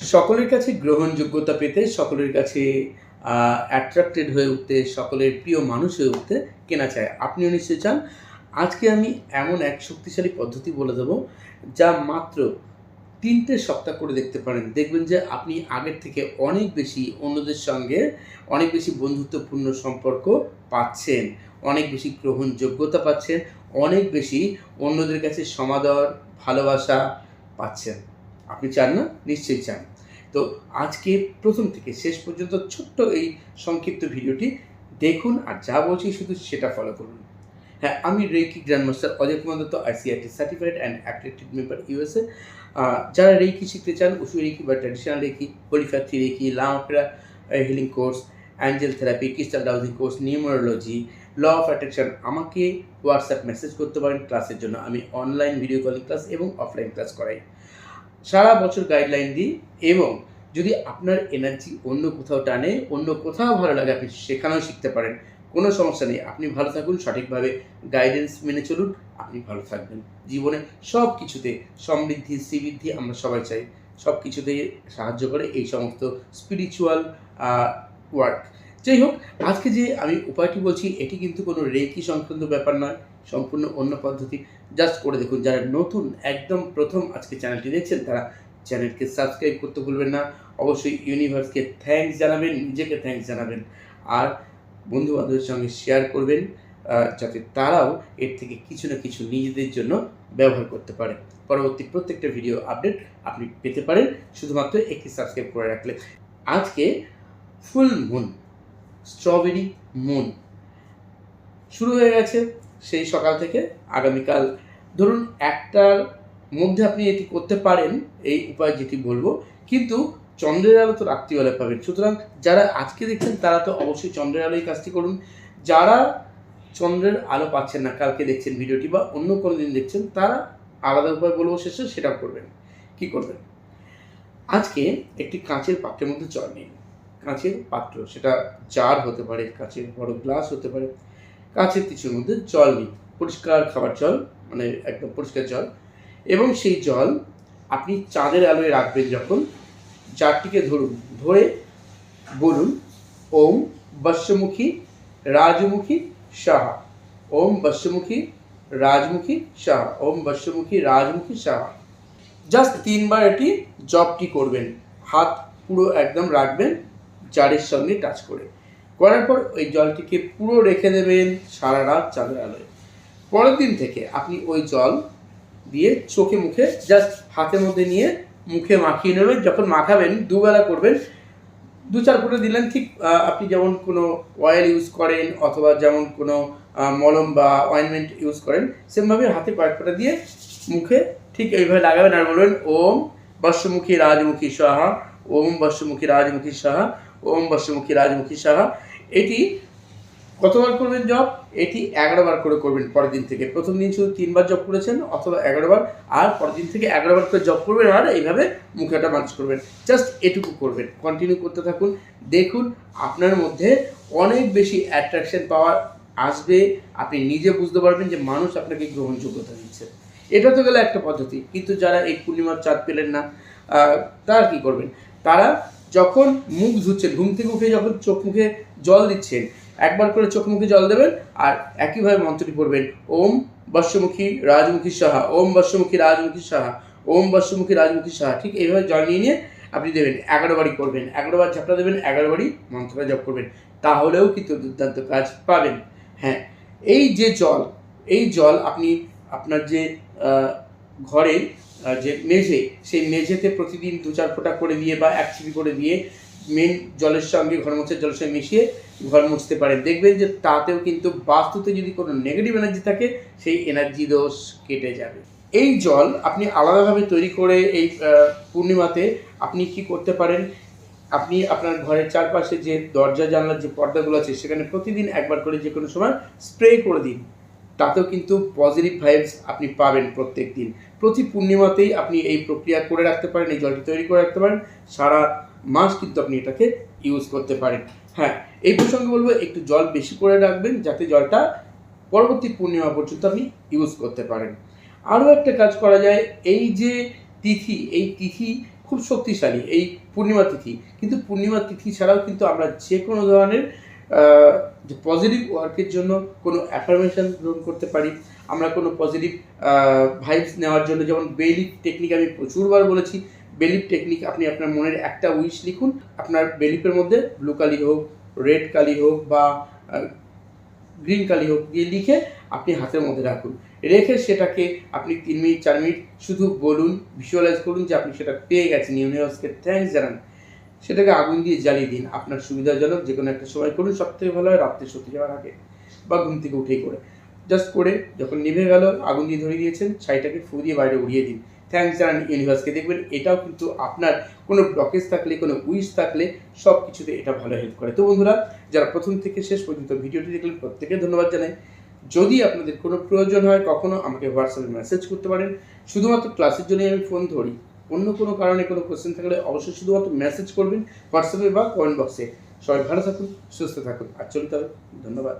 সকলের কাছে গ্রহণযোগ্যতা পেতে, সকলের কাছে অ্যাট্রাক্টেড হয়ে উঠতে, সকলের প্রিয় মানুষ হয়ে উঠতে কেনা চায় আপনিও নিশ্চয়ই চান। আজকে আমি এমন এক শক্তিশালী পদ্ধতি বলে দেবো, যা মাত্র তিনটে সপ্তাহ করে দেখতে পারেন। দেখবেন যে আপনি আগের থেকে অনেক বেশি অন্যদের সঙ্গে অনেক বেশি বন্ধুত্বপূর্ণ সম্পর্ক পাচ্ছেন, অনেক বেশি গ্রহণযোগ্যতা পাচ্ছেন, অনেক বেশি অন্যদের কাছে সমাদর, ভালোবাসা পাচ্ছেন। আপনি চান না? নিশ্চয়ই চান। তো আজকে প্রথম থেকে শেষ পর্যন্ত ছোট্ট এই সংক্ষিপ্ত ভিডিওটি দেখুন আর যা বলছি শুধু সেটা ফলো করুন। হ্যাঁ আমি reiki grandmaster Ajay Kumar Dutta ICIT certified and accredited member USA যারা রেকি শিখতে চান উসু রেকি বা ট্র্যাডিশনাল রেকি হোলিফ্যাক্টরি reiki লামাপেরা healing course angel therapy crystal dowsing course numerology law of attraction আমাকে হোয়াটসঅ্যাপ মেসেজ করতে পারেন। ক্লাসের জন্য আমি অনলাইন ভিডিও কলিং ক্লাস এবং অফলাইন ক্লাস করাই। সারা বছর গাইডলাইন দিই এবং যদি আপনার এনার্জি অন্য কোথাও টানে, অন্য কোথাও ভালো লাগে, আপনি সেখানেও শিখতে পারেন। কোনো সমস্যা নেই, আপনি ভালো থাকুন, সঠিকভাবে গাইডেন্স মেনে চলুন, আপনি ভালো থাকবেন। জীবনে সব কিছুতে সমৃদ্ধি, শ্রীবৃদ্ধি আমরা সবাই চাই। সব কিছুতেই সাহায্য করে এই সমস্ত স্পিরিচুয়াল ওয়ার্ক যাই হোক, আজকে যে আমি উপায়টি বলছি, এটি কিন্তু কোনো রেকি সংক্রান্ত ব্যাপার নয়, সম্পূর্ণ অন্য পদ্ধতি। জাস্ট করে দেখুন, যারা নতুন, একদম প্রথম আজকে চ্যানেলটি দেখছেন, তারা চ্যানেলকে সাবস্ক্রাইব করতে ভুলবেন না। অবশ্যই ইউনিভার্সকে থ্যাঙ্কস জানাবেন, নিজেকে থ্যাঙ্কস জানাবেন। আর বন্ধু বান্ধবের সঙ্গে শেয়ার করবেন যাতে তারাও এর থেকে কিছু না কিছু নিজেদের জন্য ব্যবহার করতে পারে। পরবর্তী প্রত্যেকটা ভিডিও আপডেট আপনি পেতে পারেন, শুধুমাত্র একটি সাবস্ক্রাইব করে রাখলে। আজকে ফুল মুন স্ট্রবেরি মুন। শুরু হয়ে গেছে সেই সকাল থেকে আগামীকাল। ধরুন একটার মধ্যে আপনি এটি করতে পারেন, এই উপায় যেটি বলব, কিন্তু চন্দ্রের আলো তো রাত্রিবেলায় পাবেন। সুতরাং যারা আজকে দেখছেন, তারা তো অবশ্যই চন্দ্রের আলোয় কাজটি করুন। যারা চন্দ্রের আলো পাচ্ছেন না, কালকে দেখছেন ভিডিওটি বা অন্য কোনো দিন দেখছেন, তারা আলাদা উপায় বলব শেষে সেটা করবেন। কি করবেন? আজকে একটি কাঁচের পাত্রের মধ্যে জল নিন। কাঁচের পাত্র। সেটা জার হতে পারে, কাঁচের বড় গ্লাস হতে পারে, কাঁচের কিছুর মধ্যে জল নিন পরিষ্কার খাবার জল মানে একদম পরিষ্কার জল। এবং সেই জল আপনি চাঁদের আলোয় রাখবেন যখন। জারটিকে ধরুন, ধরে বলুন, ওম বশ্যমুখী রাজমুখী সাহা ওম বশ্যমুখী রাজমুখী সাহা ওম বশ্যমুখী রাজমুখী সাহা জাস্ট তিনবার এটি জবটি করবেন। হাত পুরো একদম রাখবেন। জারের সঙ্গে টাচ করে। করার পর ওই জলটিকে পুরো রেখে দেবেন সারা রাত চাঁদের আলোয়। পরের দিন থেকে আপনি ওই জল দিয়ে চোখে মুখে জাস্ট হাতের মধ্যে নিয়ে মুখে মাখিয়ে নেবেন। যখন মাখাবেন, দুবেলা করবেন, দু চার ফুটে দিলেন, ঠিক আপনি যেমন কোনো অয়েল ইউজ করেন অথবা যেমন কোনো মলম বা অয়েনমেন্ট ইউজ করেন, সেমভাবে হাতে কয়েক ফোঁটা দিয়ে মুখে ঠিক এইভাবে লাগাবেন আর বলবেন, ওম বর্ষমুখী রাজমুখী সাহা ওম বর্ষমুখী রাজমুখী সাহা ওম বর্ষমুখী রাজমুখী সাহা এটি কতবার করবেন জব এটি এগারো বার করে করবেন পরের দিন থেকে। প্রথম দিন শুধু তিনবার জব করেছেন, অথবা এগারো বার আর পরের দিন থেকে এগারো বার করে জব করবেন আর এইভাবে মুখেটা মাছ করবেন। জাস্ট এটুকু করবেন। কন্টিনিউ করতে থাকুন। দেখুন, আপনার মধ্যে অনেক বেশি অ্যাট্রাকশন পাওয়ার আসবে। আপনি নিজে বুঝতে পারবেন যে মানুষ আপনাকে গ্রহণযোগ্যতা দিচ্ছে। এটা তো গেলে একটা পদ্ধতি। কিন্তু যারা এই পূর্ণিমার চাঁদ পেলেন না তারা কি করবেন? তারা যখন মুখ ধুচ্ছেন, ঘুম থেকে উঠে যখন চোখ মুখে জল দিচ্ছেন, একবার করে চোখ মুখে জল দেবেন আর একইভাবে মন্ত্রটি পড়বেন, ওম বর্ষমুখী রাজমুখী সাহা, ওম বর্ষমুখী রাজমুখী সাহা, ওম বর্ষমুখী রাজমুখী সাহা। ঠিক এইভাবে জল নিয়ে নিয়ে আপনি দেবেন, এগারো বারই করবেন এগারো বার ঝাপটা দেবেন, এগারো বারই মন্ত্রটা জপ করবেন, তাহলেও কিন্তু দুর্দান্ত কাজ পাবেন। হ্যাঁ এই যে জল, এই জল আপনি আপনার যে ঘরে যে মেঝে, সেই মেঝেতে প্রতিদিন দু চার ফোঁটা করে দিয়ে বা এক ছিপি করে দিয়ে মেন জলের সঙ্গে ঘর মোছার জলের সঙ্গে মিশিয়ে ঘর মুছতে পারেন। দেখবেন যে তাতেও কিন্তু বাস্তুতে যদি কোনো নেগেটিভ এনার্জি থাকে, সেই এনার্জি দোষ কেটে যাবে। এই জল আপনি আলাদাভাবে তৈরি করে এই পূর্ণিমাতে আপনি কি করতে পারেন? আপনি আপনার ঘরের চারপাশে যে দরজা, জানলার যে পর্দাগুলো আছে, সেখানে প্রতিদিন একবার করে যে কোনো সময় স্প্রে করে দিন। তাতেও কিন্তু পজিটিভ ভাইবস আপনি পাবেন প্রত্যেক দিন প্রতি পূর্ণিমাতেই আপনি এই প্রক্রিয়া করে রাখতে পারেন, এই জলটি তৈরি করে রাখতে পারেন। সারা মাস কিন্তু আপনি এটাকে ইউজ করতে পারেন। হ্যাঁ এই প্রসঙ্গে বলব, একটু জল বেশি করে রাখবেন যাতে জলটা পরবর্তী পূর্ণিমা পর্যন্ত আপনি ইউজ করতে পারেন। আরও একটা কাজ করা যায়, এই যে তিথি, এই তিথি খুব শক্তিশালী, এই পূর্ণিমা তিথি। কিন্তু পূর্ণিমা তিথি ছাড়াও কিন্তু আমরা যে কোনো ধরনের যে পজিটিভ ওয়ার্কের জন্য কোনো অ্যাফার্মেশন গ্রহণ করতে পারি। আমরা কোনো পজিটিভ ভাইবস নেওয়ার জন্য যেমন বেলিফ টেকনিক আমি প্রচুরবার বলেছি। বেলিফ টেকনিক আপনি আপনার মনের একটা উইশ লিখুন। আপনার বেলিফের মধ্যে ব্লু কালি হোক রেড কালি হোক বা গ্রিন কালি হোক দিয়ে লিখে আপনি হাতের মধ্যে রাখুন। রেখে সেটাকে আপনি তিন মিনিট, চার মিনিট শুধু বলুন ভিজুয়ালাইজ করুন যে আপনি সেটা পেয়ে গেছেন। ইউনিভার্সকে থ্যাঙ্কস জানান। সেটাকে আগুন দিয়ে জ্বালিয়ে দিন। আপনার সুবিধাজনক যে কোনো একটা সময় করুন। সব থেকে ভালো হয় রাত্রে সত্যি যাওয়ার আগে বা ঘুম থেকে উঠেই করে। জাস্ট করে যখন নিভে গেল, আগুন দিয়ে ধরে দিয়েছেন, ছাইটাকে ফু দিয়ে বাইরে উড়িয়ে দিন। থ্যাঙ্কস জানান ইউনিভার্সকে দেখবেন, এটাও কিন্তু আপনার কোনো ব্লকেজ থাকলে, কোনো উইশ থাকলে সব কিছুতে এটা ভালো হেল্প করে। তো বন্ধুরা, যারা প্রথম থেকে শেষ পর্যন্ত ভিডিওটি দেখলেন প্রত্যেকে ধন্যবাদ জানাই। যদি আপনাদের কোনো প্রয়োজন হয়, কখনো আমাকে হোয়াটসঅ্যাপে মেসেজ করতে পারেন। শুধুমাত্র ক্লাসের জন্যই আমি ফোন ধরি। অন্য কোনো কারণে কোনো কোয়েশ্চেন থাকলে অবশ্যই শুধুমাত্র মেসেজ করবেন হোয়াটসঅ্যাপে বা কমেন্ট বক্সে সবাই ভালো থাকুন, সুস্থ থাকুন, আর চলতে হবে। ধন্যবাদ।